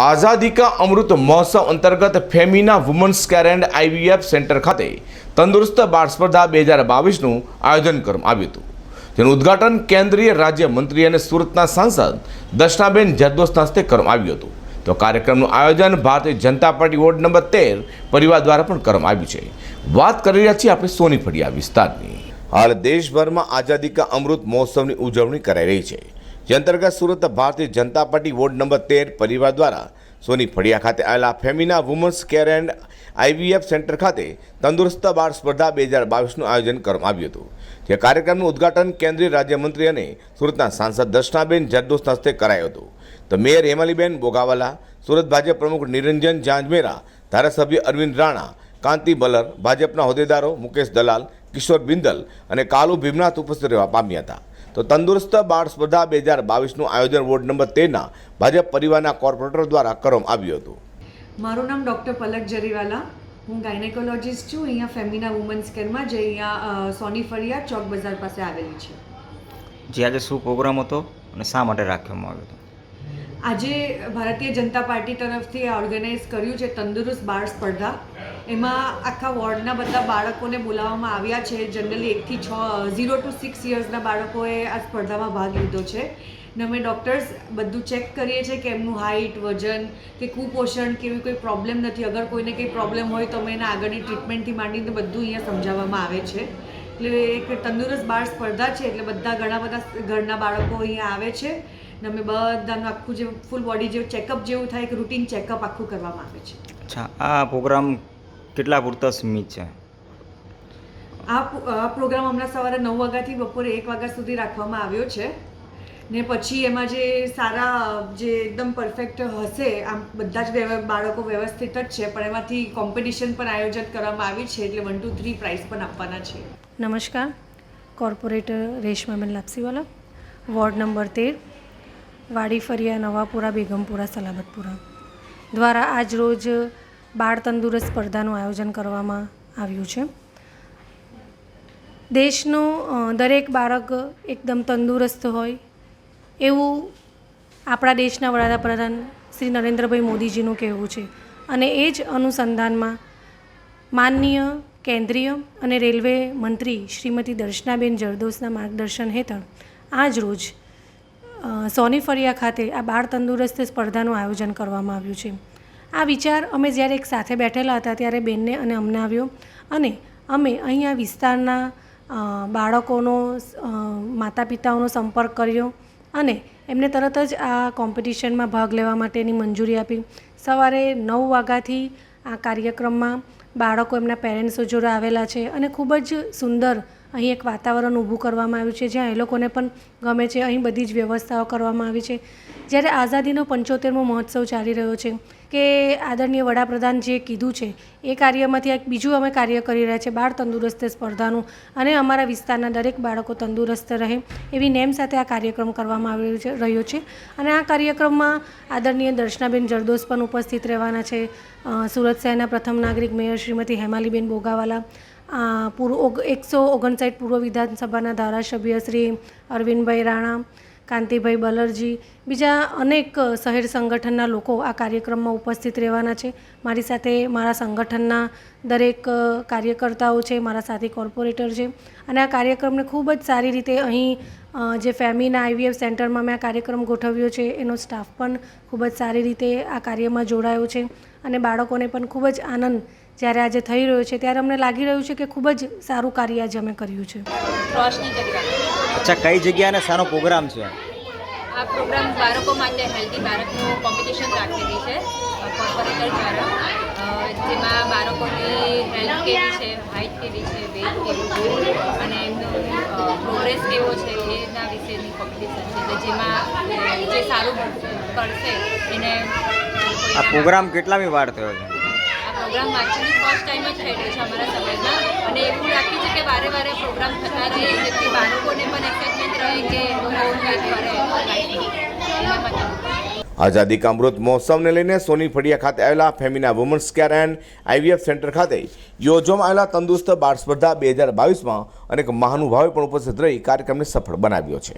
આઝાદી કા અમૃત મહોત્સવ અંતર્ગત Femina women's care and IVF centre ખાતે તંદુરસ્ત બાળ સ્પર્ધા બે હજાર બાવીસનું આયોજન કરવામાં આવ્યું હતું. જેનું ઉદ્ઘાટન કેન્દ્રીય રાજ્યમંત્રી અને સુરતના સાંસદ દર્શનાબેન જરદોસના હસ્તે કરવામાં આવ્યું હતું. તો કાર્યક્રમનું આયોજન Bharatiya Janata party ward number તેર પરિવાર દ્વારા પણ કરવામાં આવ્યું છે. વાત કરી રહ્યા છીએ આપણે સોની ફળિયા વિસ્તારની. હાલ દેશભરમાં આઝાદી કા અમૃત મહોત્સવની ઉજવણી કરાઈ રહી છે. જે અંતર્ગત Surat Bharatiya Janata party ward number તેર પરિવાર દ્વારા સોની ફળિયા ખાતે આવેલા Femina women's care and IVF centre ખાતે તંદુરસ્ત બાળ સ્પર્ધા બે હજાર બાવીસનું આયોજન કરવામાં આવ્યું હતું. જે કાર્યક્રમનું ઉદ્ઘાટન કેન્દ્રીય રાજ્યમંત્રી અને સુરતના સાંસદ દર્શનાબેન જરદોસ્ત હસ્તે કરાયું હતું. તો મેયર હેમાલીબેન બોગાવાલા, સુરત ભાજપ પ્રમુખ નિરંજન જાંજમેરા, ધારાસભ્ય અરવિંદ રાણા, કાંતિ બલર, ભાજપના હોદ્દેદારો મુકેશ દલાલ, કિશોર બિંદલ અને કાલુ ભીમનાથ ઉપસ્થિત રહેવા પામ્યા હતા. તો તંદુરસ્ત બાળ સ્પર્ધા બે હજાર બાવીસનું આયોજન વોર્ડ નંબર તેરના ભાજપ પરિવારના કોર્પોરેટર દ્વારા કરવામાં આવ્યું હતું. મારું નામ ડૉક્ટર પલક જરીવાલા. હું ગાયનેકોલોજીસ્ટ છું. અહીંયા ફેમિના વુમન્સ કેરમાં જે અહીંયા સોની ફળિયા ચોક બજાર પાસે આવેલી છે. જે આજે શું પ્રોગ્રામ હતો અને શા માટે રાખવામાં આવ્યો હતો? આજે ભારતીય જનતા પાર્ટી તરફથી ઓર્ગેનાઇઝ કર્યું છે તંદુરસ્ત બાળ સ્પર્ધા. એમાં આખા વોર્ડના બધા બાળકોને બોલાવવામાં આવ્યા છે. જનરલી એકથી છ ઝીરો ટુ સિક્સ યર્સના બાળકોએ આ સ્પર્ધામાં ભાગ લીધો છે. ને અમે ડૉક્ટર્સ બધું ચેક કરીએ છીએ કે એમનું હાઇટ વજન, કે કુપોષણ કે એવી કોઈ પ્રોબ્લેમ નથી. અગર કોઈને કંઈ પ્રોબ્લેમ હોય તો અમે એના આગળની ટ્રીટમેન્ટથી માંડીને બધું અહીંયા સમજાવવામાં આવે છે. એટલે એક તંદુરસ્ત બાળ સ્પર્ધા છે, એટલે બધા ઘણા બધા ઘરના બાળકો અહીંયા આવે છે. ને અમે બધાનું આખું જે ફૂલ બોડી જેવું ચેકઅપ જેવું થાય કે રૂટીન ચેકઅપ આખું કરવામાં આવે છે. અચ્છા, આ પ્રોગ્રામ કેટલા પૂરતા સીમિત છે? આ આ પ્રોગ્રામ હમણાં સવારે નવ વાગ્યાથી બપોરે એક વાગ્યા સુધી રાખવામાં આવ્યો છે. ને પછી એમાં જે સારા જે એકદમ પરફેક્ટ હશે આમ બધા જ બાળકો વ્યવસ્થિત જ છે પણ એમાંથી કોમ્પિટિશન પણ આયોજન કરવામાં આવી છે એટલે વન ટુ થ્રી પ્રાઇઝ પણ આપવાના છે. નમસ્કાર. Corporator Reshmaben Lapsiwala. Ward number તેર વાડી ફરિયા નવાપુરા બેગમપુરા સલાબતપુરા. દ્વારા આજ રોજ બાળ તંદુરસ્ત સ્પર્ધાનું આયોજન કરવામાં આવ્યું છે. દેશનો દરેક બાળક એકદમ તંદુરસ્ત હોય એવું આપણા દેશના વડાપ્રધાન શ્રી નરેન્દ્રભાઈ મોદીજીનું કહેવું છે. અને એ જ અનુસંધાનમાં માનનીય કેન્દ્રીય અને રેલવે મંત્રી શ્રીમતી દર્શનાબેન જરદોશના માર્ગદર્શન હેઠળ આજ રોજ સોની ફરિયા ખાતે આ બાળ તંદુરસ્ત સ્પર્ધાનું આયોજન કરવામાં આવ્યું છે. આ વિચાર અમે જ્યારે એક સાથે બેઠેલા હતા ત્યારે બેનને અને અમને આવ્યો અને અમે અહીંયા વિસ્તારના બાળકોનો માતા પિતાઓનો સંપર્ક કર્યો અને એમને તરત જ આ કોમ્પિટિશનમાં ભાગ લેવા માટેની મંજૂરી આપી. સવારે નવ વાગ્યાથી આ કાર્યક્રમમાં બાળકો એમના પેરેન્ટ્સો જોડે આવેલા છે અને ખૂબ જ સુંદર અહીં એક વાતાવરણ ઊભું કરવામાં આવ્યું છે, જ્યાં એ લોકોને પણ ગમે છે અહીં બધી જ વ્યવસ્થાઓ કરવામાં આવી છે. જ્યારે આઝાદીનો પંચોતેરમો મહોત્સવ ચાલી રહ્યો છે કે આદરણીય વડાપ્રધાન જે કીધું છે, એ કાર્યમાંથી એક બીજું અમે કાર્ય કરી રહ્યા છીએ બાળ તંદુરસ્ત સ્પર્ધાનું. અને અમારા વિસ્તારના દરેક બાળકો તંદુરસ્ત રહે એવી નેમ સાથે આ કાર્યક્રમ કરવામાં આવી છે, રહ્યો છે. અને આ કાર્યક્રમમાં આદરણીય દર્શનાબેન જરદોસ પણ ઉપસ્થિત રહેવાના છે. સુરત શહેરના પ્રથમ નાગરિક મેયર શ્રીમતી હેમાલીબેન બોગાવાલા પૂર્વ એકસો ઓગણસાઠ પૂર્વ વિધાનસભાના ધારાસભ્ય શ્રી અરવિંદભાઈ રાણા કાંતિભાઈ બલરજી બીજા અનેક શહેર સંગઠનના લોકો આ કાર્યક્રમમાં ઉપસ્થિત રહેવાના છે. મારી સાથે મારા સંગઠનના દરેક કાર્યકર્તાઓ છે મારા સાથી કોર્પોરેટર છે. અને આ કાર્યક્રમને ખૂબ જ સારી રીતે અહીં જે ફેમિના આઈવીએફ સેન્ટરમાં મેં આ કાર્યક્રમ ગોઠવ્યો છે એનો સ્ટાફ પણ ખૂબ જ સારી રીતે આ કાર્યમાં જોડાયો છે. અને બાળકોને પણ ખૂબ જ આનંદ જ્યારે આજે થઈ રહ્યો છે ત્યારે અમને લાગી રહ્યું છે કે ખૂબ જ સારું કાર્ય આજે અમે કર્યું છે. અચ્છા કઈ જગ્યાને સારો પ્રોગ્રામ છે? આ પ્રોગ્રામ બાળકો માટે હેલ્ધી બાળકનું કોમ્પિટિશન રાખેલી છે કોર્પોરેટર દ્વારા. જેમાં બાળકોની હેલ્થ કેવી છે હાઇટ કેવી છે વેઇટ કેવું છે અને એમનો પ્રોગ્રેસ કેવો છે એના વિશેની કોમ્પિટિશન છે. જેમાં જે સારું કરશે એને આ પ્રોગ્રામ કેટલામી વાર થયો છે? આ પ્રોગ્રામ એકચુઅલી ફર્સ્ટ ટાઈમ જ થઈ રહ્યો છે અમારા સમાજમાં અને એવું રાખ્યું છે કે વારે વારે પ્રોગ્રામ થતા રહે જેથી બાળકોને પણ એક્સાઇટમેન્ટ રહે કે નવું કંઈક કરે. આઝાદી કા અમૃત મહોત્સવને લઈને સોની ફળિયા ખાતે આવેલા Femina women's care and IVF centre ખાતે યોજવામાં આવેલા તંદુરસ્ત બાળ સ્પર્ધા બે હજાર બાવીસમાં અનેક મહાનુભાવે પણ ઉપસ્થિત રહી કાર્યક્રમને સફળ બનાવ્યો છે.